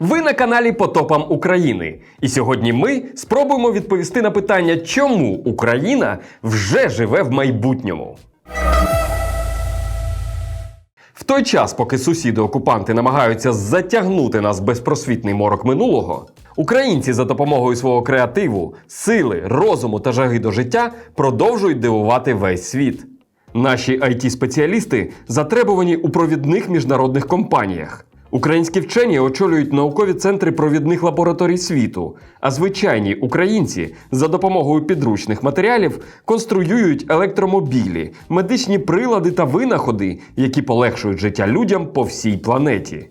Ви на каналі Потопам України. І сьогодні ми спробуємо відповісти на питання, чому Україна вже живе в майбутньому. В той час, поки сусіди-окупанти намагаються затягнути нас безпросвітний морок минулого, українці за допомогою свого креативу, сили, розуму та жаги до життя продовжують дивувати весь світ. Наші it спеціалісти затребувані у провідних міжнародних компаніях. Українські вчені очолюють наукові центри провідних лабораторій світу, а звичайні українці за допомогою підручних матеріалів конструюють електромобілі, медичні прилади та винаходи, які полегшують життя людям по всій планеті.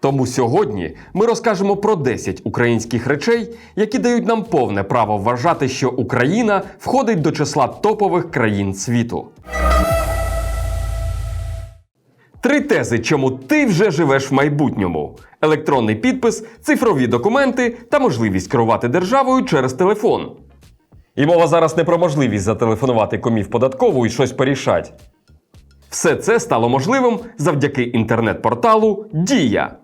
Тому сьогодні ми розкажемо про 10 українських речей, які дають нам повне право вважати, що Україна входить до числа топових країн світу. Три тези, чому ти вже живеш в майбутньому: електронний підпис, цифрові документи та можливість керувати державою через телефон. І мова зараз не про можливість зателефонувати комів податкову і щось порішать. Все це стало можливим завдяки інтернет-порталу Дія.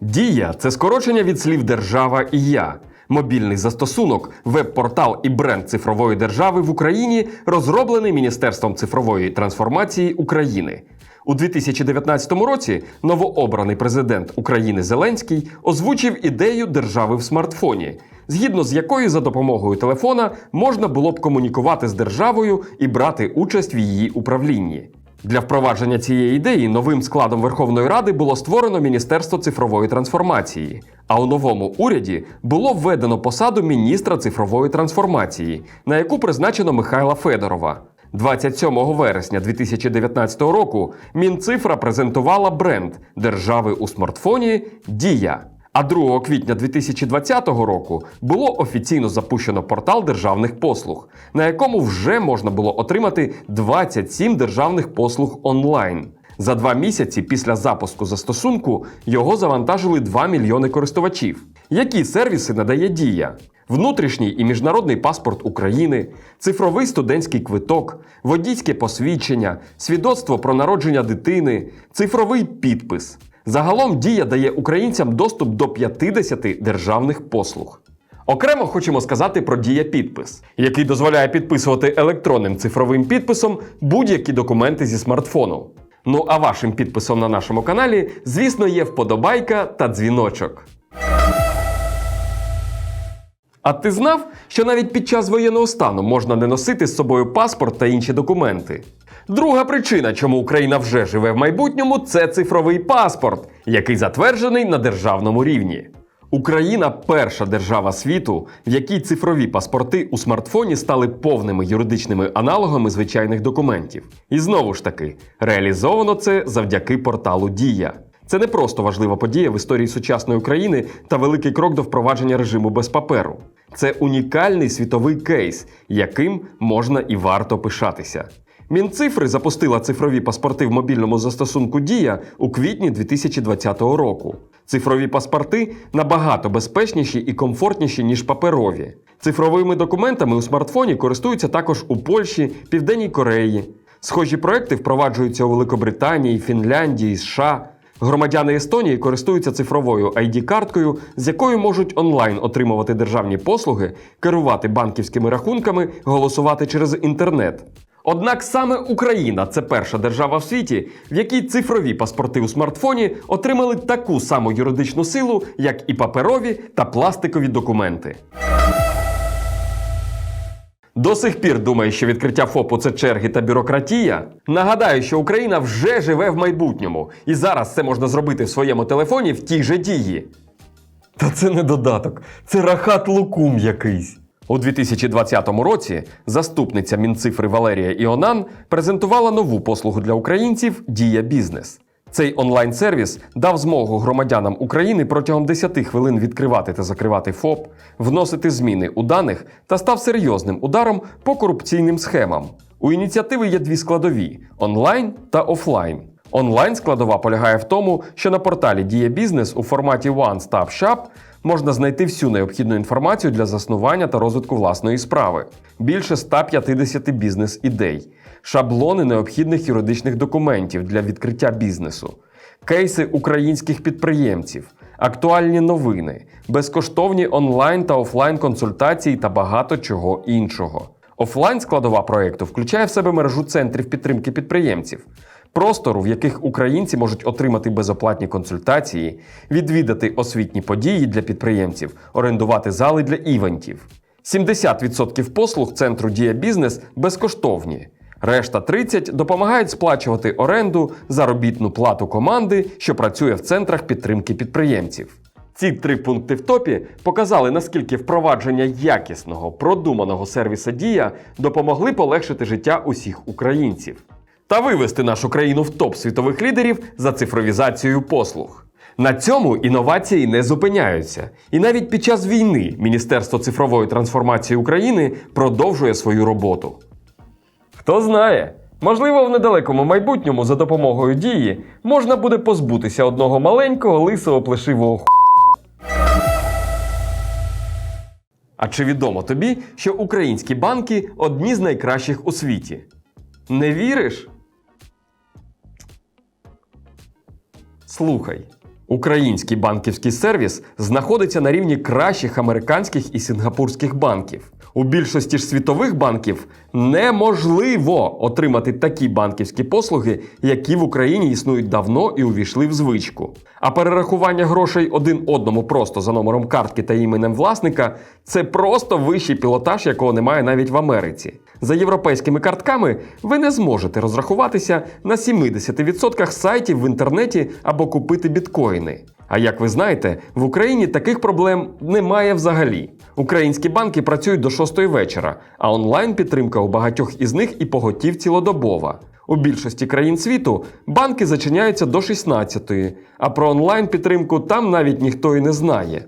Дія це скорочення від слів держава і я. Мобільний застосунок, веб-портал і бренд цифрової держави в Україні розроблений Міністерством цифрової трансформації України. У 2019 році новообраний президент України Зеленський озвучив ідею держави в смартфоні, згідно з якою за допомогою телефона можна було б комунікувати з державою і брати участь в її управлінні. Для впровадження цієї ідеї новим складом Верховної Ради було створено Міністерство цифрової трансформації. А у новому уряді було введено посаду міністра цифрової трансформації, на яку призначено Михайла Федорова. 27 вересня 2019 року Мінцифра презентувала бренд держави у смартфоні Дія. А 2 квітня 2020 року було офіційно запущено портал державних послуг, на якому вже можна було отримати 27 державних послуг онлайн. За два місяці після запуску застосунку його завантажили 2 мільйони користувачів. Які сервіси надає Дія? Внутрішній і міжнародний паспорт України, цифровий студентський квиток, водійське посвідчення, свідоцтво про народження дитини, цифровий підпис. Загалом Дія дає українцям доступ до 50 державних послуг. Окремо хочемо сказати про Дія підпис, який дозволяє підписувати електронним цифровим підписом будь-які документи зі смартфону. Ну а вашим підписом на нашому каналі, звісно, є вподобайка та дзвіночок. А ти знав, що навіть під час воєнного стану можна не носити з собою паспорт та інші документи? Друга причина, чому Україна вже живе в майбутньому, це цифровий паспорт, який затверджений на державному рівні. Україна перша держава світу, в якій цифрові паспорти у смартфоні стали повними юридичними аналогами звичайних документів. І знову ж таки, реалізовано це завдяки порталу Дія. Це не просто важлива подія в історії сучасної України та великий крок до впровадження режиму без паперу. Це унікальний світовий кейс, яким можна і варто пишатися. Мінцифри запустила цифрові паспорти в мобільному застосунку Дія у квітні 2020 року. Цифрові паспорти набагато безпечніші і комфортніші, ніж паперові. Цифровими документами у смартфоні користуються також у Польщі, Південній Кореї. Схожі проекти впроваджуються у Великобританії, Фінляндії, США. Громадяни Естонії користуються цифровою ID-карткою, з якою можуть онлайн отримувати державні послуги, керувати банківськими рахунками, голосувати через інтернет. Однак саме Україна це перша держава в світі, в якій цифрові паспорти у смартфоні отримали таку саму юридичну силу, як і паперові та пластикові документи. До сих пір думає, що відкриття ФОПу це черги та бюрократія. Нагадаю, що Україна вже живе в майбутньому, і зараз це можна зробити в своєму телефоні в тій же дії. Та це не додаток, це рахат лукум якийсь. У 2020 році заступниця Мінцифри Валерія Іонан презентувала нову послугу для українців Дія Бізнес. Цей онлайн-сервіс дав змогу громадянам України протягом 10 хвилин відкривати та закривати ФОП, вносити зміни у даних та став серйозним ударом по корупційним схемам. У ініціативи є дві складові онлайн та офлайн. Онлайн складова полягає в тому, що на порталі Дія Бізнес у форматі One Stop Shop можна знайти всю необхідну інформацію для заснування та розвитку власної справи, більше 150 бізнес-ідей, шаблони необхідних юридичних документів для відкриття бізнесу, кейси українських підприємців, актуальні новини, безкоштовні онлайн та офлайн консультації та багато чого іншого. Офлайн складова проєкту включає в себе мережу центрів підтримки підприємців, простору, в яких українці можуть отримати безоплатні консультації, відвідати освітні події для підприємців, орендувати зали для івентів. 70% послуг центру Дія Бізнес безкоштовні. Решта 30 допомагають сплачувати оренду, заробітну плату команди, що працює в центрах підтримки підприємців. Ці три пункти в топі показали, наскільки впровадження якісного, продуманого сервіса Дія допомогли полегшити життя усіх українців та вивести нашу країну в топ світових лідерів за цифровізацією послуг. На цьому інновації не зупиняються, і навіть під час війни Міністерство цифрової трансформації України продовжує свою роботу. Хто знає, можливо, в недалекому майбутньому за допомогою дії можна буде позбутися одного маленького лисого плешивого ху. А чи відомо тобі, що українські банки одні з найкращих у світі? Не віриш? Слухай. Український банківський сервіс знаходиться на рівні кращих американських і сінгапурських банків. У більшості ж світових банків неможливо отримати такі банківські послуги, які в Україні існують давно і увійшли в звичку. А перерахування грошей один одному просто за номером картки та іменем власника це просто вищий пілотаж, якого немає навіть в Америці. За європейськими картками ви не зможете розрахуватися на 70% сайтів в інтернеті або купити біткоїни. А як ви знаєте, в Україні таких проблем немає взагалі. Українські банки працюють до 6 вечора, а онлайн-підтримка у багатьох із них і поготів цілодобова. У більшості країн світу банки зачиняються до 16-ї, а про онлайн-підтримку там навіть ніхто і не знає.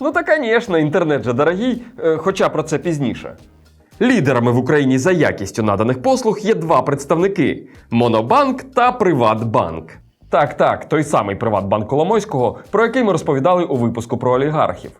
Ну та, звісно, інтернет же дорогий, е, хоча про це пізніше. Лідерами в Україні за якістю наданих послуг є два представники: Монобанк та Приватбанк. Так, так, той самий Приватбанк Коломойського, про який ми розповідали у випуску про олігархів.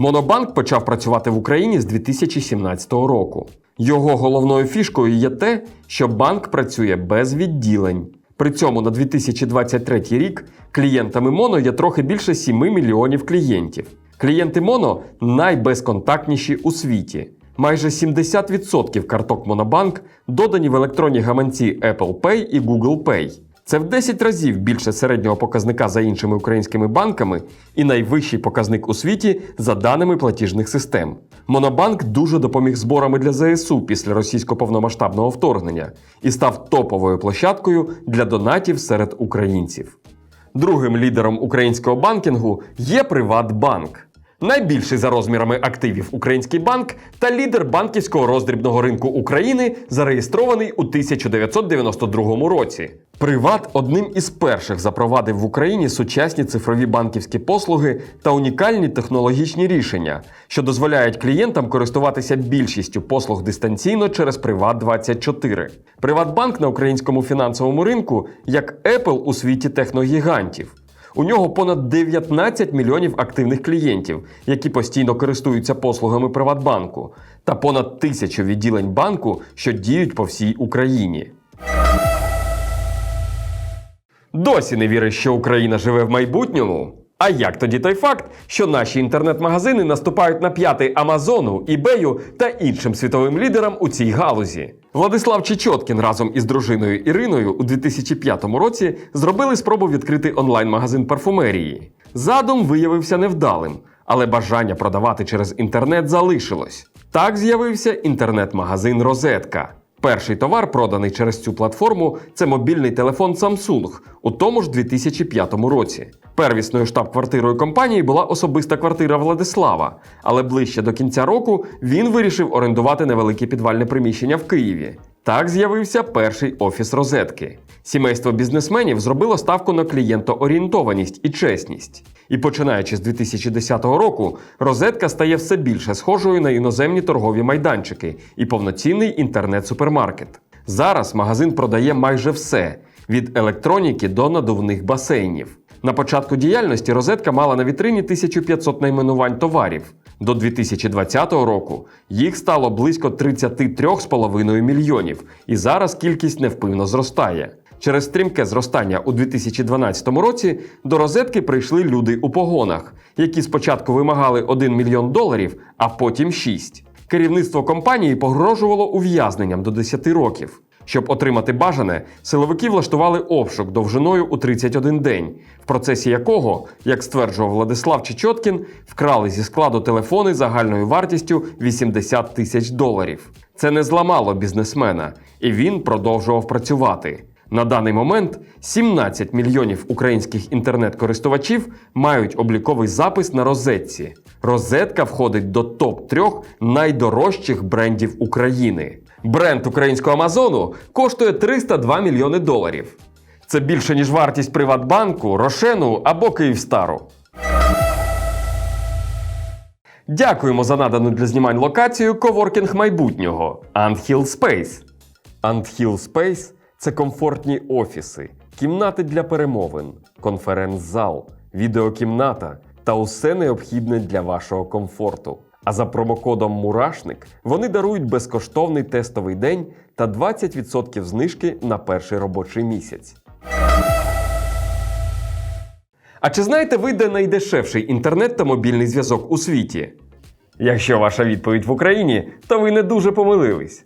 Монобанк почав працювати в Україні з 2017 року. Його головною фішкою є те, що банк працює без відділень. При цьому на 2023 рік клієнтами Моно є трохи більше 7 мільйонів клієнтів. Клієнти Моно найбезконтактніші у світі. Майже 70% карток Монобанк додані в електронні гаманці Apple Pay і Google Pay. Це в 10 разів більше середнього показника за іншими українськими банками і найвищий показник у світі за даними платіжних систем. Монобанк дуже допоміг зборами для ЗСУ після російського повномасштабного вторгнення і став топовою площадкою для донатів серед українців. Другим лідером українського банкінгу є Приватбанк. Найбільший за розмірами активів український банк та лідер банківського роздрібного ринку України зареєстрований у 1992 році. Приват одним із перших запровадив в Україні сучасні цифрові банківські послуги та унікальні технологічні рішення, що дозволяють клієнтам користуватися більшістю послуг дистанційно через Приват 24 Приватбанк на українському фінансовому ринку як Apple у світі техногігантів. У нього понад 19 мільйонів активних клієнтів, які постійно користуються послугами Приватбанку, та понад тисячу відділень банку, що діють по всій Україні. Досі не віриш, що Україна живе в майбутньому? А як тоді той факт, що наші інтернет-магазини наступають на п'ятий Амазону, eBay та іншим світовим лідерам у цій галузі? Владислав Чечоткін разом із дружиною Іриною у 2005 році зробили спробу відкрити онлайн-магазин парфумерії. Задум виявився невдалим, але бажання продавати через інтернет залишилось. Так з'явився інтернет-магазин Розетка. Перший товар, проданий через цю платформу, це мобільний телефон Samsung у тому ж 2005 році. Первісною штаб-квартирою компанії була особиста квартира Владислава, але ближче до кінця року він вирішив орендувати невелике підвальне приміщення в Києві. Так з'явився перший офіс розетки. Сімейство бізнесменів зробило ставку на клієнтоорієнтованість і чесність. І починаючи з 2010 року, розетка стає все більше схожою на іноземні торгові майданчики і повноцінний інтернет-супермаркет. Зараз магазин продає майже все від електроніки до надувних басейнів. На початку діяльності розетка мала на вітрині 1500 найменувань товарів. До 2020 року їх стало близько 33,5 мільйонів, і зараз кількість невпинно зростає. Через стрімке зростання у 2012 році до розетки прийшли люди у погонах, які спочатку вимагали 1 мільйон доларів, а потім 6. Керівництво компанії погрожувало ув'язненням до 10 років. Щоб отримати бажане, силовики влаштували обшук довжиною у 31 день, в процесі якого, як стверджував Владислав Чечоткін, вкрали зі складу телефони загальною вартістю 80 тисяч доларів. Це не зламало бізнесмена, і він продовжував працювати. На даний момент 17 мільйонів українських інтернет-користувачів мають обліковий запис на розетці. Розетка входить до топ-3 найдорожчих брендів України. Бренд українського Амазону коштує 302 мільйони доларів. Це більше, ніж вартість Приватбанку, Рошену або Київстару. Дякуємо за надану для знімань локацію коворкінг майбутнього Anthill Space. Anthill Space – це комфортні офіси, кімнати для перемовин, конференц-зал, відеокімната та усе необхідне для вашого комфорту. А за промокодом Мурашник вони дарують безкоштовний тестовий день та 20% знижки на перший робочий місяць. А чи знаєте ви, де найдешевший інтернет та мобільний зв'язок у світі? Якщо ваша відповідь в Україні, то ви не дуже помилились.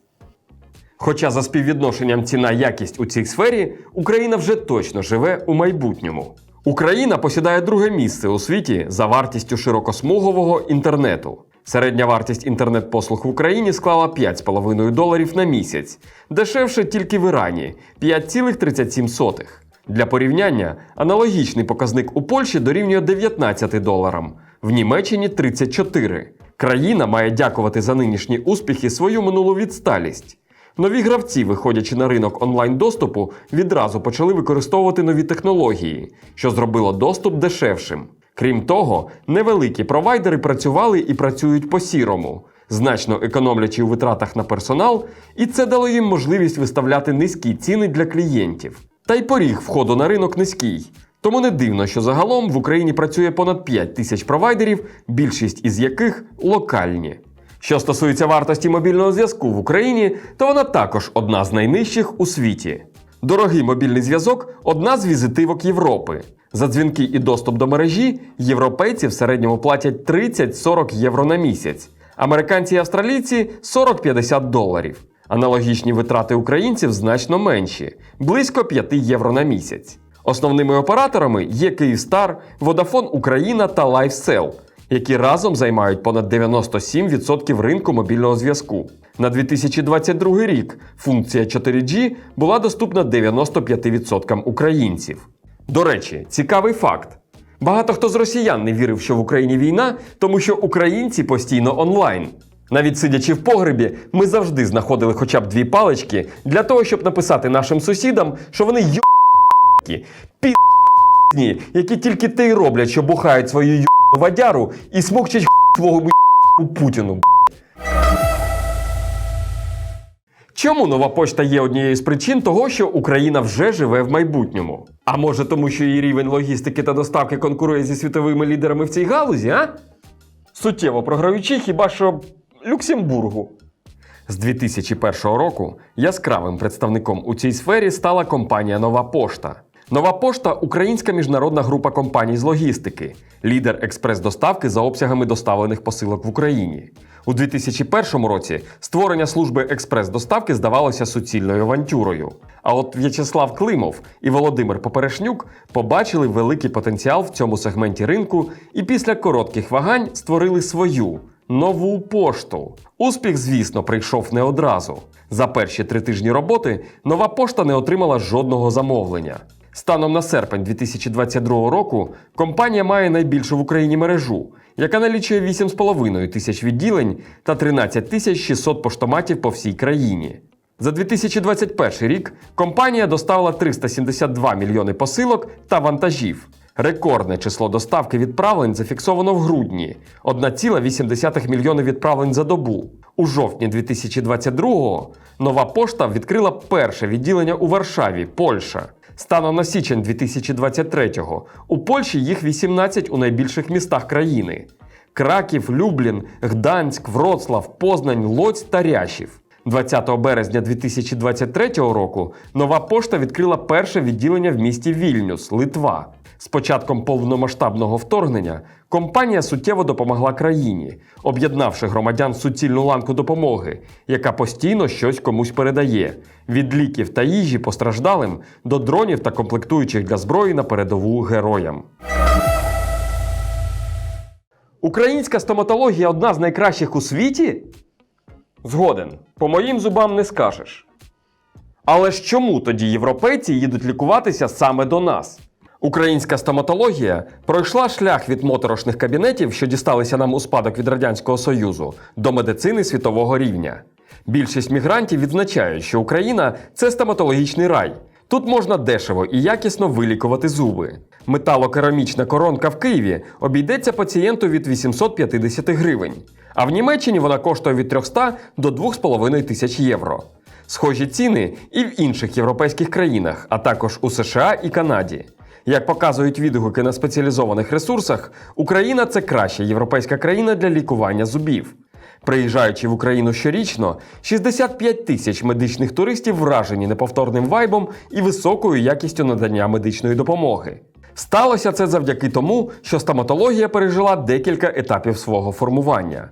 Хоча за співвідношенням ціна-якість у цій сфері Україна вже точно живе у майбутньому. Україна посідає друге місце у світі за вартістю широкосмугового інтернету. Середня вартість інтернет-послуг в Україні склала 5,5 доларів на місяць, дешевше тільки в Ірані 5,37. Для порівняння, аналогічний показник у Польщі дорівнює 19 доларам, в Німеччині 34. Країна має дякувати за нинішні успіхи свою минулу відсталість. Нові гравці, виходячи на ринок онлайн-доступу, відразу почали використовувати нові технології, що зробило доступ дешевшим. Крім того, невеликі провайдери працювали і працюють по-сірому, значно економлячи у витратах на персонал, і це дало їм можливість виставляти низькі ціни для клієнтів. Та й поріг входу на ринок низький. Тому не дивно, що загалом в Україні працює понад 5 тисяч провайдерів, більшість із яких локальні. Що стосується вартості мобільного зв'язку в Україні, то вона також одна з найнижчих у світі. Дорогий мобільний зв'язок одна з візитивок Європи. За дзвінки і доступ до мережі європейці в середньому платять 30-40 євро на місяць, американці і австралійці 40-50 доларів. Аналогічні витрати українців значно менші близько 5 євро на місяць. Основними операторами є Київстар, Vodafone Україна та LifeSell, які разом займають понад 97% ринку мобільного зв'язку. На 2022 рік функція 4G була доступна 95% українців. До речі, цікавий факт. Багато хто з росіян не вірив, що в Україні війна, тому що українці постійно онлайн. Навіть сидячи в погребі, ми завжди знаходили хоча б дві палички для того, щоб написати нашим сусідам, що вони йо**ки, які тільки те й роблять, що бухають свою ю**ну вадяру і смокчать свого Путіну. Чому нова пошта є однією з причин того, що Україна вже живе в майбутньому? А може тому, що її рівень логістики та доставки конкурує зі світовими лідерами в цій галузі, а? Суттєво програючи хіба що Люксембургу. З 2001 року яскравим представником у цій сфері стала компанія Нова Пошта. Нова пошта українська міжнародна група компаній з логістики, лідер експрес-доставки за обсягами доставлених посилок в Україні. У 2001 році створення служби експрес-доставки здавалося суцільною авантюрою. А от В'ячеслав Климов і Володимир Поперешнюк побачили великий потенціал в цьому сегменті ринку і після коротких вагань створили свою нову пошту. Успіх, звісно, прийшов не одразу. За перші три тижні роботи нова пошта не отримала жодного замовлення. Станом на серпень 2022 року компанія має найбільшу в Україні мережу, яка налічує 8,5 тисяч відділень та 13 тисяч 600 поштоматів по всій країні. За 2021 рік компанія доставила 372 мільйони посилок та вантажів. Рекордне число доставки відправлень зафіксовано в грудні 1,8 мільйони відправлень за добу. У жовтні 2022-го нова пошта відкрила перше відділення у Варшаві, Польща. Станом на січень 2023-го у Польщі їх 18 у найбільших містах країни: Краків, Люблін, Гданськ, Вроцлав, Познань, Лоць та Рящів. 20 березня 2023 року нова пошта відкрила перше відділення в місті Вільнюс, Литва. З початком повномасштабного вторгнення компанія суттєво допомогла країні, об'єднавши громадян суцільну ланку допомоги, яка постійно щось комусь передає: від ліків та їжі постраждалим до дронів та комплектуючих для зброї на передову героям. Українська стоматологія одна з найкращих у світі? Згоден, по моїм зубам не скажеш. Але ж чому тоді європейці їдуть лікуватися саме до нас? Українська стоматологія пройшла шлях від моторошних кабінетів, що дісталися нам у спадок від Радянського Союзу, до медицини світового рівня. Більшість мігрантів відзначають, що Україна це стоматологічний рай. Тут можна дешево і якісно вилікувати зуби. Металокерамічна коронка в Києві обійдеться пацієнту від 850 гривень, а в Німеччині вона коштує від 300 до 2,5 тисяч євро. Схожі ціни і в інших європейських країнах, а також у США і Канаді. Як показують відгуки на спеціалізованих ресурсах, Україна це краща європейська країна для лікування зубів. Приїжджаючи в Україну щорічно, 65 тисяч медичних туристів вражені неповторним вайбом і високою якістю надання медичної допомоги. Сталося це завдяки тому, що стоматологія пережила декілька етапів свого формування.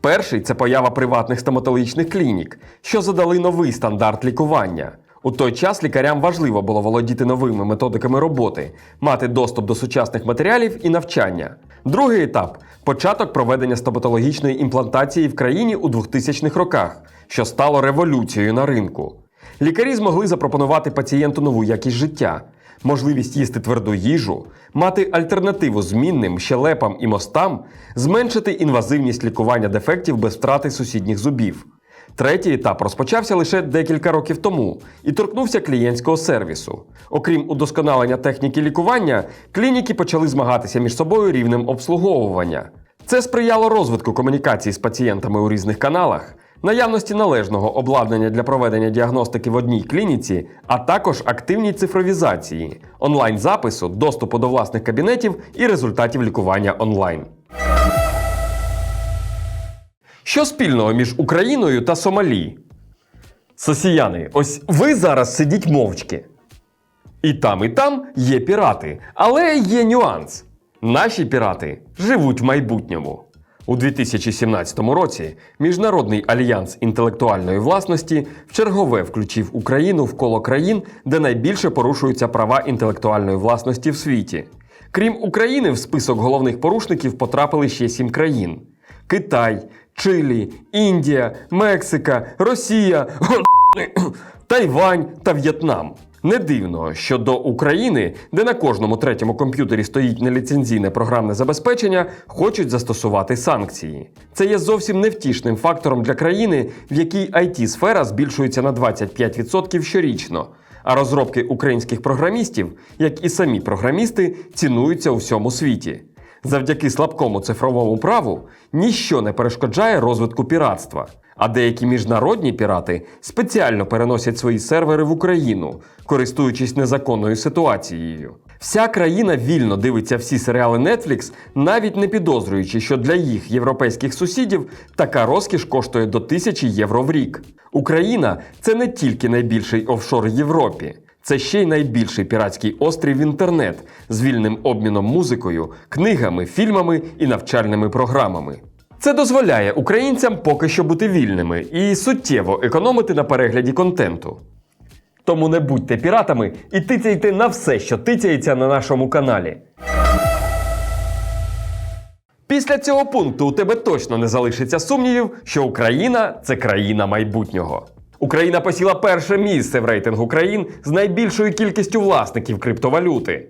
Перший це поява приватних стоматологічних клінік, що задали новий стандарт лікування. У той час лікарям важливо було володіти новими методиками роботи, мати доступ до сучасних матеріалів і навчання. Другий етап початок проведення стоматологічної імплантації в країні у 2000-х роках, що стало революцією на ринку. Лікарі змогли запропонувати пацієнту нову якість життя, можливість їсти тверду їжу, мати альтернативу змінним щелепам і мостам, зменшити інвазивність лікування дефектів без втрати сусідніх зубів. Третій етап розпочався лише декілька років тому і торкнувся клієнтського сервісу. Окрім удосконалення техніки лікування, клініки почали змагатися між собою рівнем обслуговування. Це сприяло розвитку комунікації з пацієнтами у різних каналах, наявності належного обладнання для проведення діагностики в одній клініці, а також активній цифровізації, онлайн-запису, доступу до власних кабінетів і результатів лікування онлайн. Що спільного між Україною та Сомалі? Сосіяни, ось ви зараз сидіть мовчки. І там, і там є пірати, але є нюанс. Наші пірати живуть в майбутньому. У 2017 році Міжнародний альянс інтелектуальної власності вчергове включив Україну в коло країн, де найбільше порушуються права інтелектуальної власності в світі. Крім України, в список головних порушників потрапили ще сім країн: Китай, Чилі, Індія, Мексика, Росія, Тайвань та В'єтнам. Не дивно, що до України, де на кожному третьому комп'ютері стоїть неліцензійне програмне забезпечення, хочуть застосувати санкції. Це є зовсім невтішним фактором для країни, в якій it сфера збільшується на 25% щорічно. А розробки українських програмістів, як і самі програмісти, цінуються у всьому світі. Завдяки слабкому цифровому праву ніщо не перешкоджає розвитку піратства. А деякі міжнародні пірати спеціально переносять свої сервери в Україну, користуючись незаконною ситуацією. Вся країна вільно дивиться всі серіали Netflix, навіть не підозрюючи, що для їх європейських сусідів така розкіш коштує до тисячі євро в рік. Україна це не тільки найбільший офшор в Європі. Це ще й найбільший піратський острів в інтернет з вільним обміном музикою, книгами, фільмами і навчальними програмами. Це дозволяє українцям поки що бути вільними і суттєво економити на перегляді контенту. Тому не будьте піратами і тицяйте на все, що тицяється на нашому каналі. Після цього пункту у тебе точно не залишиться сумнівів, що Україна це країна майбутнього. Україна посіла перше місце в рейтингу країн з найбільшою кількістю власників криптовалюти.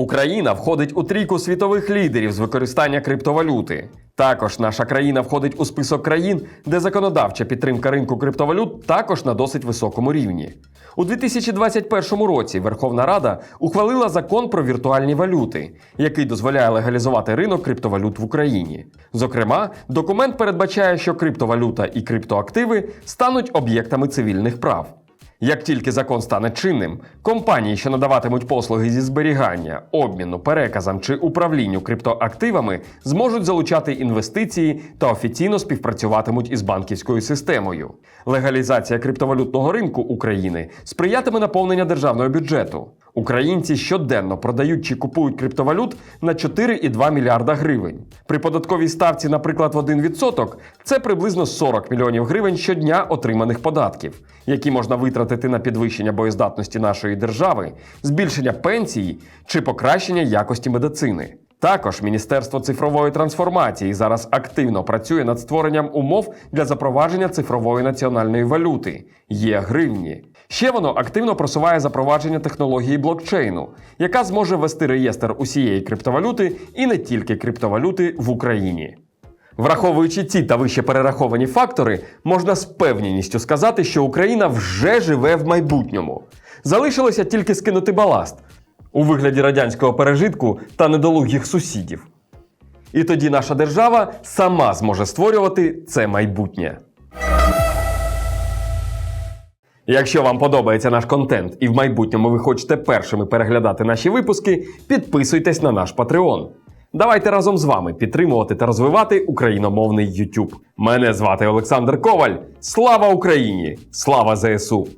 Україна входить у трійку світових лідерів з використання криптовалюти. Також наша країна входить у список країн, де законодавча підтримка ринку криптовалют також на досить високому рівні. У 2021 році Верховна Рада ухвалила закон про віртуальні валюти, який дозволяє легалізувати ринок криптовалют в Україні. Зокрема, документ передбачає, що криптовалюта і криптоактиви стануть об'єктами цивільних прав. Як тільки закон стане чинним, компанії, що надаватимуть послуги зі зберігання, обміну, переказам чи управлінню криптоактивами, зможуть залучати інвестиції та офіційно співпрацюватимуть із банківською системою. Легалізація криптовалютного ринку України сприятиме наповнення державного бюджету. Українці щоденно продають чи купують криптовалют на 4,2 мільярда гривень. При податковій ставці, наприклад, в 1%, це приблизно 40 мільйонів гривень щодня отриманих податків, які можна витратити на підвищення боєздатності нашої держави, збільшення пенсії чи покращення якості медицини. Також Міністерство цифрової трансформації зараз активно працює над створенням умов для запровадження цифрової національної валюти є гривні. Ще воно активно просуває запровадження технології блокчейну, яка зможе ввести реєстр усієї криптовалюти і не тільки криптовалюти в Україні. Враховуючи ці та вище перераховані фактори, можна з певністю сказати, що Україна вже живе в майбутньому. Залишилося тільки скинути баласт у вигляді радянського пережитку та недолугих сусідів. І тоді наша держава сама зможе створювати це майбутнє. Якщо вам подобається наш контент і в майбутньому ви хочете першими переглядати наші випуски, підписуйтесь на наш Patreon. Давайте разом з вами підтримувати та розвивати україномовний YouTube. Мене звати Олександр Коваль. Слава Україні! Слава ЗСУ!